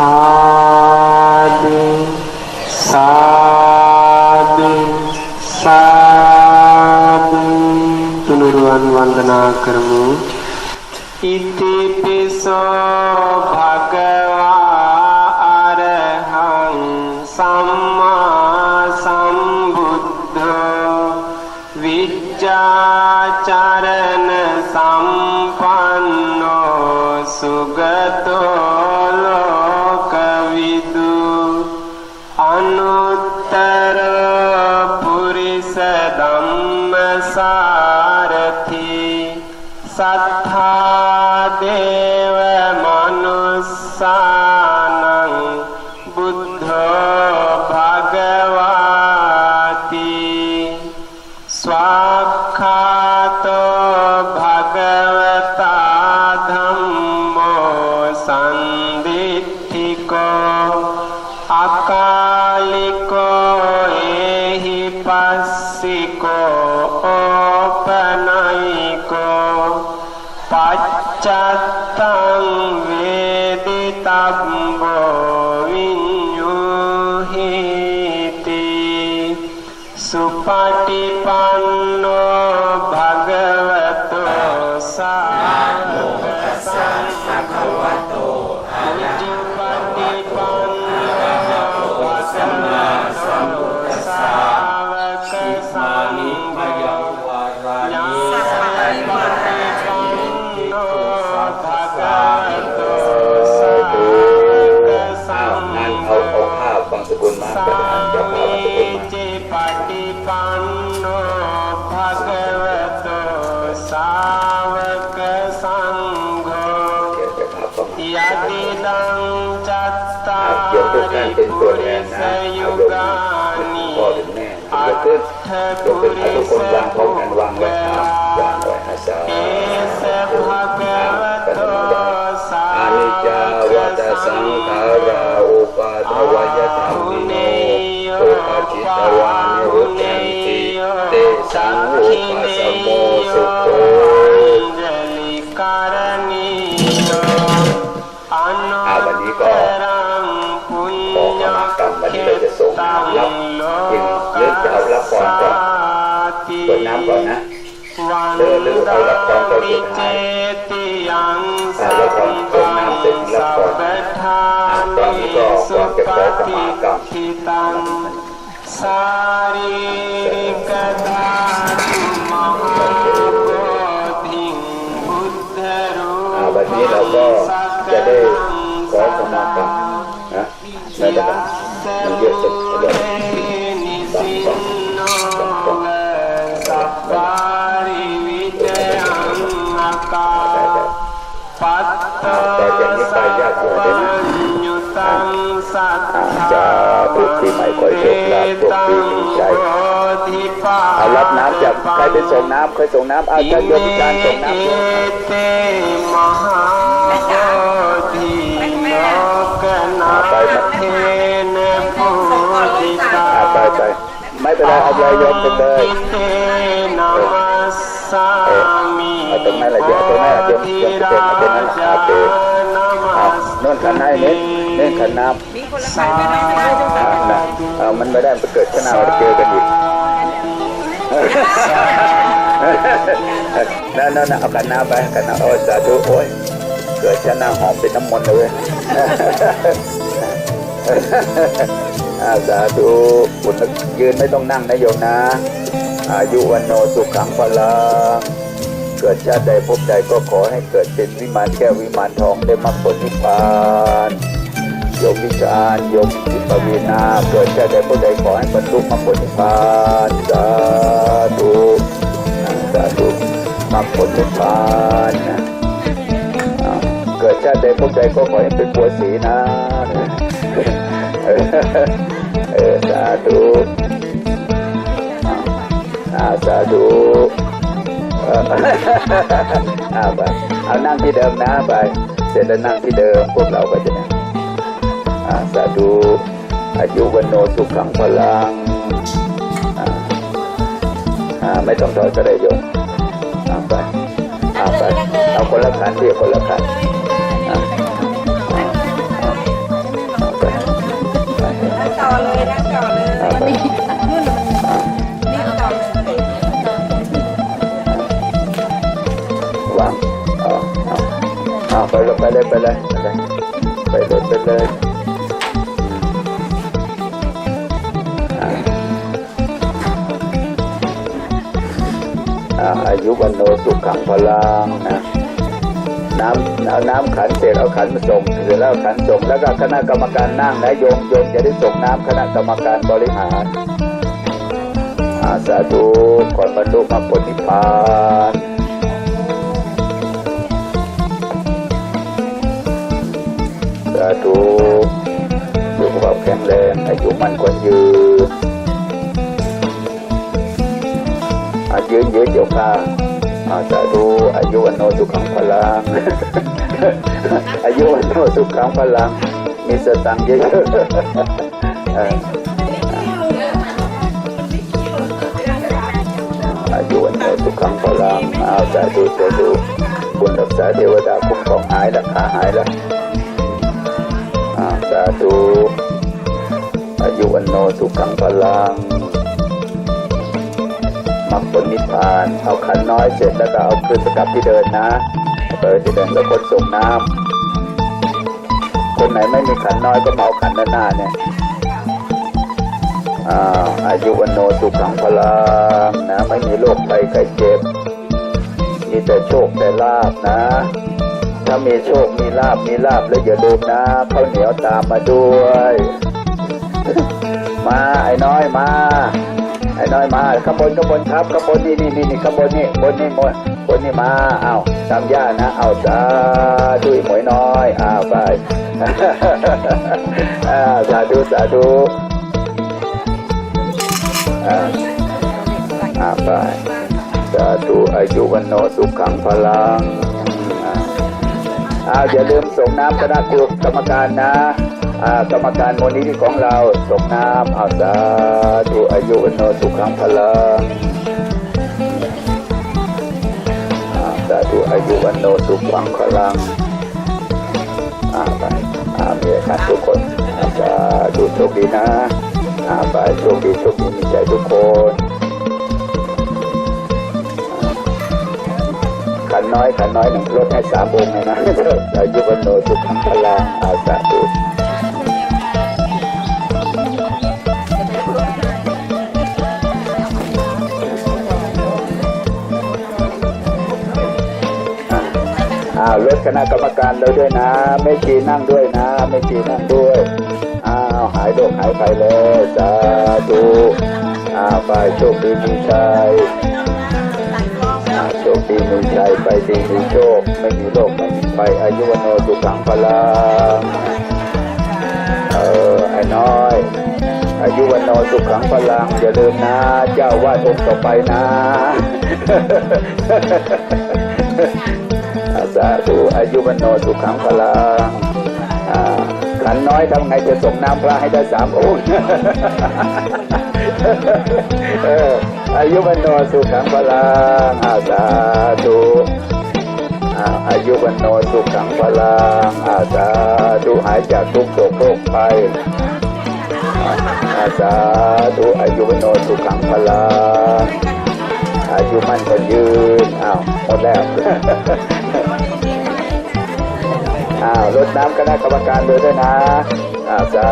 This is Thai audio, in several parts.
Ah. ब्रह्म सारथी सत्था देव मनुष्यानं बुद्धो भगवाति। स्वाख्यातो भगवता धम्मो सन्दिधिको अक บางสกุลมาก็ได้จะภาพบางสกุลมิมาจิปฏิปันโนภะวะโตสาวกสังโฆเขียนจะภาพประมาณยะติดังจัตตาเขียนทุกท่านริเป็นตัวแทรินนะยุอารมณ์กาเป็นนิพ่อเป็นแม่อัจะตขึ้นถจะปุเป็นให้ริทุกคสนวางพร้ปุอมกันวางไว้กครับวางไว้อาสาเอสะอานิจจาวกตสังขาราอุปาทวยธ ตวานิรุตตันติเตสังอุปสมโมสุโข จลิการณีโยอนุ อ่าวันนี้ก็ ตรังปุญ ขอ ญ ขมากรรมวันนี้เราจะส่งน้ำรับจริงหรือจะเอารับก่อนก่อนเปิดน้ำก่อนนะ วัน เดินหรือเอารับก่อนก่อนสุด เจ ท้าย ติยัง อ่า สั รับก่อน ม เปิด ปั น้ำ ง เสร็จรั สั บก่อน พพทา ตอนนี้ นิ ก็ สุ ก่อนจะ ป ขอข ฏิ มากรรม සාරීරික ධාතු මහා බෝධින් බුද්ධ රූපයි සකලං Patta sapanya าตุมหาโพธิบุตรรูอ่าวันนี้เราก็จะไมากรรมนะในระดับมันเยอะสุดระดับนิสินโนสัพพาริวิเตอังอาคาปัตตาสัพพัญญุตังสัทธาทุกปีใหม่ขอให้โชคลาภทุกปีมีชัยเอารับน้ำจากใครไปส่งน้ำเคยส่งน้ำอาจารย์โยมพิการส่งน้ำกนาเทนปุติตาอ่าไปไปไม่เป็นไรเอาเลยโยมไปเลยเตนามัสสามิเอาตรงนั้นแหละโยมตรงนั้นแหละโยมโยมจะเป็นเอาเป็นนั้นโอเคเอาโน่นขันให้นี่ เนี่ขันน้ำมีคนละใบไม่ไม่ไม่ไม่ไม่อ่านะเอามันไม่ได้มันเกิดขึ้นเอาเจอกันอีกนั่นนั่นเอากันน้ำไปกันน้ำโอ้ยสาธุโอ้ยเกิดชนะหอมเป็นน้ำมนต์เลยเว้ยอาสาธุคุณยืนไม่ต้องนั่งนะโยมนะ อายุวันโนสุขังพลังเกิดชาติใดพบใดก็ขอให้เกิดเป็นวิมานแก้ววิมานทองได้มรรคผลนิพพาน โยมวิจารโยมจิตปวีนาเกิดชาติใดพบใดขอให้บรรลุมรรคผลนิพพานสาธุสาธุมรรคผลนิพพานเกิดชาติใดพบใดก็ขอให้เป็นผัวสีนะเออสาธุอาสาธุเอาไปเอานั่งที่เดิมนะไป เสร็จแล้วนั่งที่เดิมพวกเราก็จะนี่ยอ่า สาธุอายุวันโนสุขังพลังอ่าไม่ต้องถอยก็ได้โยมเอาไปเอาไปเอาคนละขันเดียวคนละขันอ่าอ่าอ่าต่อเลยนั่งต่อเลยเอาไปนู่นมันนี่ต่อเลยวางอาเอาเอาไปเลยไปเลยไปเลยไปเลยไปเลย ยุวันโนสุขังพลังนะน้ำเอาน้ำขันเสร็จเอาขันมาส่งเสร็จแล้วขันส่งแล้วก็คณะกรรมการนั่งนะโยมโยมจะได้ส่งน้ำคณะกรรมการบริหารอาสาธุก่อนบรรลุมรรคผลนิพพานสาธุสุขภาพแข็งแรงอายุมันคนยืน ยืนเยอะเจียวค่ะอาสาธุอายุวันโนสุขังพลังอายุวันโนสุขังพลังมีสตังเยอะอายุวันโนสุขังพลังอาสาธุสาธุบุญรักษาเทวดาคุ้มครองหายราคาหายแล้วอาสาธุอายุวันโนสุขังพลัง รรคผลนิพพาน เอาขันน้อยเสร็จแล้วก็เอาคืนสกลับที่เดินนะเปิดที่เดินแล้วคนส่งน้ำคนไหนไม่มีขันน้อยก็มาเอาขันด้านหน้าเนี่ยอ่าอายุวันโนสุขังพลังนะไม่มีโรคภัยไข้เจ็บ มีแต่โชคแต่ลาบนะ ถ้ามีโชคมีลาบมีลาบแล้วอย่าลืมนะข้าวเหนียวตามมาด้วย มาไอ้น้อยมา น้อยมาข้างบนข้างบนครับข้างบนนี่นี่นี่นี่ข้างบนนี่บนนี่บนบนนี่มาเอาตามย่านะเอาสาธุหมวยน้อยอ้าวไปอ้าวสาธุสาธุอ่าอ้าวไปสาธุอายุวันโนสุขังพลังอ่าอ่าอย่าลืมส่งน้ำคณะครูกรรมการนะ กรรมการมูลนิธิของเราส่งน้ำอาสาธุอายุวันโนสุขังพลังอาสาธุอายุวันโนสุขังพลังอาไปอ่ามียกันทุกคนอาสาธุโชคดีนะอาไปโชคดีโชคดีมีใจทุกคนขันน้อยขันน้อยหนึ่งลดให้สามองค์เลยนะอายุวันโนสุขังพลังอาสาธุ อ้าวลดคณะกรรมการเราด้วยนะ ไม่ชีนั่งด้วยนะ ไม่ชีนั่งด้วย อ้าวหายโรคหายไปแล้วสาธุอ้าวไปโชคดีมีชัยโชคดีมีชัยไปดีมีโชค ไม่มีโรคไม่มีไปอายุวันโนสุขังพลังเออไอ้น้อย อายุวันโนสุขังพลังอย่าลืมนะ เจ้าว่าองค์ต่อไปนะ สาธุอายุวันโนสุขังพลังอ่าขันน้อยทำไงจะส่งน้ำพระให้ได้สามองค์อายุวันโนสุขังพลังอาสาธุอายุวันโนสุขังพลังอาสาธุหายจากทุกโศกโรคภัยอ่าอาสาธุอายุวันโนสุขังพลัง อายุมั่นคนยืนอ้าวหมดแล้วอ้าวรดน้ำคณะกรรมการเลยด้วยนะอ้าวสา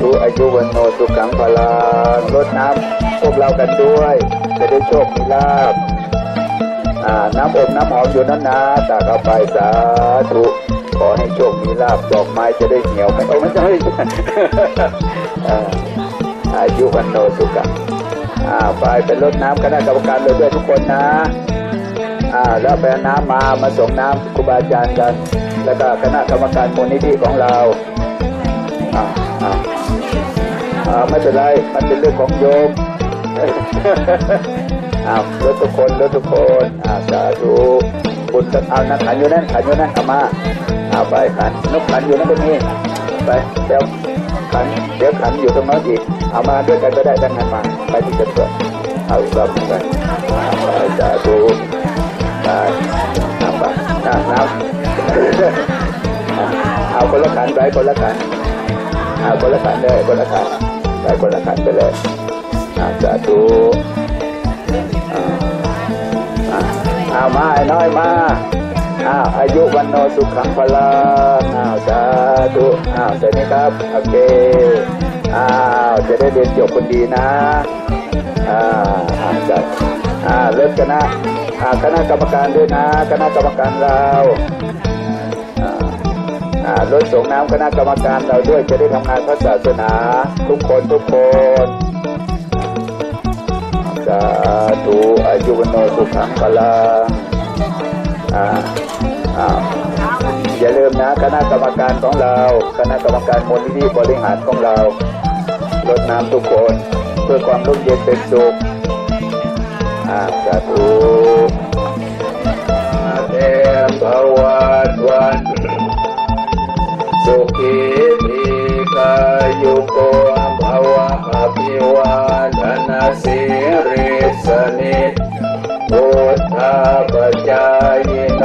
ธุอายุวันโนสุขังพลังรดน้ำพวกเรากันด้วย จะได้โชคมีลาบอ่าน้ำอบน้ำหอมอยู่นั้นนะตักเอาไปสาธุขอให้โชคมีลาบดอกไม้จะได้เหี่ยวไม่โอ้ไม่ใช่อายุวันโนสุขัง อ่าไปเป็นรดน้ำคณะกรรมการเลยด้วยทุกคนนะอ่าแล้วไปเอาน้ำมามาส่งน้ำครูบาอาจารย์กัน แล้วก็คณะกรรมการมูลนิธิของเราอ่าอ่าอ่าไม่เป็นไรมันเป็นเรื่องของโยมอ้าวรถทุกคนรถทุกคนอ่าสาธุบุญกันเอานะขันอยู่นั่นขันอยู่นั่นเอามาเอาไปขันนกขันอยู่นั่นตรงนี้ไปเดี๋ยว ขันเดี๋ยวขันอยู่ตรงนั้นอีกเอามาด้วยกันก็ได้ดังนั้นมาไปที่จะเปิดเอาอีกรอบหนึ่งไปเอาไปสาธุไปน้ำไปน้ำน้ำเอาคนละขันไปคนละขันเอาคนละขันเลยคนละขันไปคนละขันไปเลยอ่าสาธุเอามาไอ้น้อยมา อ้าวอายุวันโนสุขังพลังอ้าวสาธุอ้าวเสร็จนี้ครับโอเคอ้าวจะได้เรียนจบคนดีนะอ่าอ่าจัดอ่าเลิกคณะอ่าคณะกรรมการด้วยนะ คณะกรรมการเราอาอ่ารถส่งน้ำคณะกรรมการเราด้วยจะได้ทำงานพระศาสนาทุกคนทุกคนสาธุอายุวโนสุขังพลังอ่า อย่าลืมนะคณะกรรมการของเรา คณะกรรมการมูลนิธิบริหารของเรารดน้ำทุกคน เพื่อความร่มเย็นเป็นสุขอาสาธุอาเทมภวัตวันสุขีทีกายุโกภวะอภิวาทนาสิริสนิจพุทธาปจายโน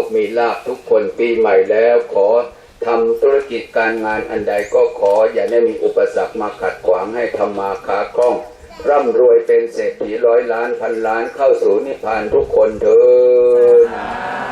คมีลาภทุกคนปีใหม่แล้วขอทำธุรกิจการงานอันใดก็ขออย่าได้มีอุปสรรคมาขัดขวางให้ทำมาค้าคล่อง ร่ำรวยเป็นเศรษฐีร้อยล้านพันล้านเข้าสู่นิพพานทุกคนเถิด